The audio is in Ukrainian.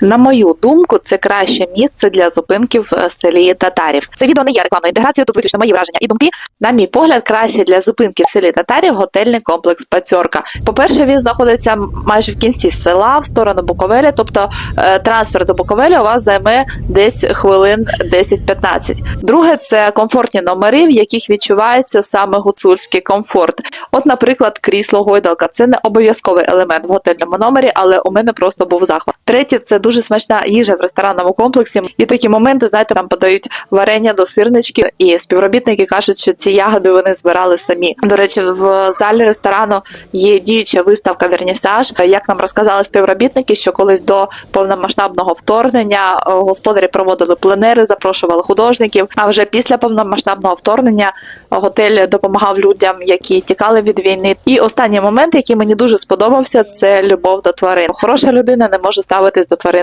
На мою думку, це краще місце для зупинки в е, селі татарів. Це відео не є рекламною інтеграцією, тут виключно мої враження і думки. На мій погляд, краще для зупинки в селі татарів готельний комплекс Пацьорка. По-перше, він знаходиться майже в кінці села, в сторону Буковеля, тобто е, трансфер до Буковеля у вас займе десь хвилин 10-15. Друге, це комфортні номери, в яких відчувається саме гуцульський комфорт. От, наприклад, крісло гойдалка це не обов'язковий елемент в готельному номері, але у мене просто був захват. Третє, це дуже смачна їжа в ресторанному комплексі. І такі моменти, знаєте, там подають варення до сирнички, і співробітники кажуть, що ці ягоди вони збирали самі. До речі, в залі ресторану є діюча виставка Вернісаж. Як нам розказали співробітники, що колись до повномасштабного вторгнення е, господарі проводили пленери, запрошували художників. А вже після повномасштабного вторгнення готель допомагав людям, які тікали від війни. І останній момент, який мені дуже сподобався, це любов до тварин. Хороша людина не може ставитись до тварин